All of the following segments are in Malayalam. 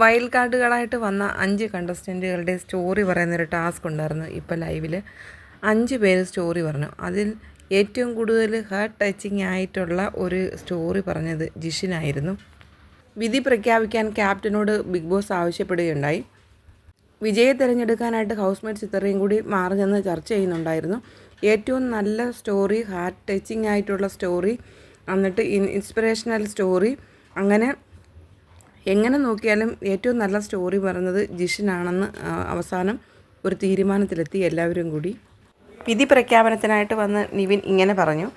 വൈൽഡ് കാർഡുകളായിട്ട് വന്ന അഞ്ച് കണ്ടസ്റ്റന്റുകളുടെ സ്റ്റോറി പറയുന്നൊരു ടാസ്ക് ഉണ്ടായിരുന്നു ഇപ്പോൾ ലൈവിൽ അഞ്ച് പേര് സ്റ്റോറി പറഞ്ഞു. അതിൽ ഏറ്റവും കൂടുതൽ ഹാർട്ട് ടച്ചിങ് ആയിട്ടുള്ള ഒരു സ്റ്റോറി പറഞ്ഞത് ജിഷിനായിരുന്നു. വിധി പ്രഖ്യാപിക്കാൻ ക്യാപ്റ്റനോട് ബിഗ് ബോസ് ആവശ്യപ്പെടുകയുണ്ടായി. വിജയെ തിരഞ്ഞെടുക്കാനായിട്ട് ഹൗസ് മേറ്റ് ഇത്രയും കൂടി മാറി നിന്ന് ചർച്ച ചെയ്യുന്നുണ്ടായിരുന്നു. ഏറ്റവും നല്ല സ്റ്റോറി ഹാർട്ട് ടച്ചിങ് ആയിട്ടുള്ള സ്റ്റോറി എന്നിട്ട് ഇൻസ്പിറേഷണൽ സ്റ്റോറി അങ്ങനെ എങ്ങനെ നോക്കിയാലും ഏറ്റവും നല്ല സ്റ്റോറി പറഞ്ഞത് ജിഷിനാണെന്ന് അവസാനം ഒരു തീരുമാനത്തിലെത്തി എല്ലാവരും കൂടി. വിധി പ്രഖ്യാപനത്തിനായിട്ട് വന്ന് നിവിൻ ഇങ്ങനെ പറഞ്ഞു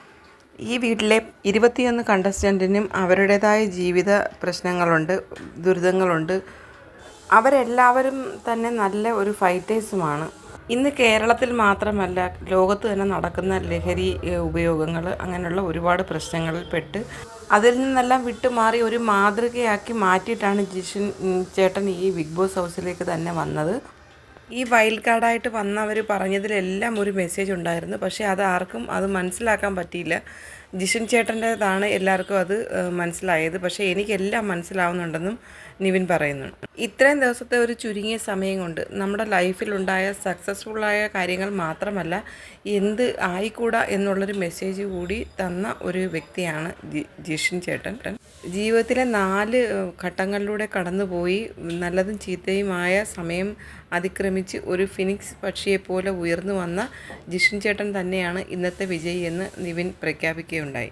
ഈ വീട്ടിലെ ഇരുപത്തിയൊന്ന് കണ്ടസ്റ്റന്റിനും അവരുടേതായ ജീവിത പ്രശ്നങ്ങളുണ്ട് ദുരിതങ്ങളുണ്ട്. അവരെല്ലാവരും തന്നെ നല്ല ഒരു ഫൈറ്റേഴ്സുമാണ് ഇന്ന് കേരളത്തിൽ മാത്രമല്ല ലോകത്ത് തന്നെ നടക്കുന്ന ലഹരി ഉപയോഗങ്ങൾ അങ്ങനെയുള്ള ഒരുപാട് പ്രശ്നങ്ങളിൽപ്പെട്ട് അതിൽ നിന്നെല്ലാം വിട്ടുമാറി ഒരു മാതൃകയാക്കി മാറ്റിയിട്ടാണ് ജിഷൻ ചേട്ടൻ ഈ ബിഗ് ബോസ് ഹൗസിലേക്ക് തന്നെ വന്നത്. ഈ വൈൽഡ് കാർഡായിട്ട് വന്നവർ പറഞ്ഞതിലെല്ലാം ഒരു മെസ്സേജ് ഉണ്ടായിരുന്നു. പക്ഷേ അത് ആർക്കും അത് മനസ്സിലാക്കാൻ പറ്റിയില്ല. ജിഷൻ ചേട്ടന്റേതാണ് എല്ലാവർക്കും അത് മനസ്സിലായത്. പക്ഷേ എനിക്കെല്ലാം മനസ്സിലാവുന്നുണ്ടെന്നും നിവിൻ പറയുന്നു. ഇത്രയും ദിവസത്തെ ഒരു ചുരുങ്ങിയ സമയം കൊണ്ട് നമ്മുടെ ലൈഫിലുണ്ടായ സക്സസ്ഫുള്ളായ കാര്യങ്ങൾ മാത്രമല്ല എന്ത് ആയിക്കൂടാ എന്നുള്ളൊരു മെസ്സേജ് കൂടി തന്ന ഒരു വ്യക്തിയാണ് ജിഷൻ ചേട്ടൻ. ജീവിതത്തിലെ നാല് ഘട്ടങ്ങളിലൂടെ കടന്നുപോയി. നല്ലതും ചീത്തയുമായ സമയം അതിക്രമിച്ച് ഒരു ഫിനിക്സ് പക്ഷിയെപ്പോലെ ഉയർന്നു വന്ന ജിഷൻ ചേട്ടൻ തന്നെയാണ് ഇന്നത്തെ വിജയി എന്ന് നിവിൻ പ്രഖ്യാപിക്കുകയുണ്ടായി.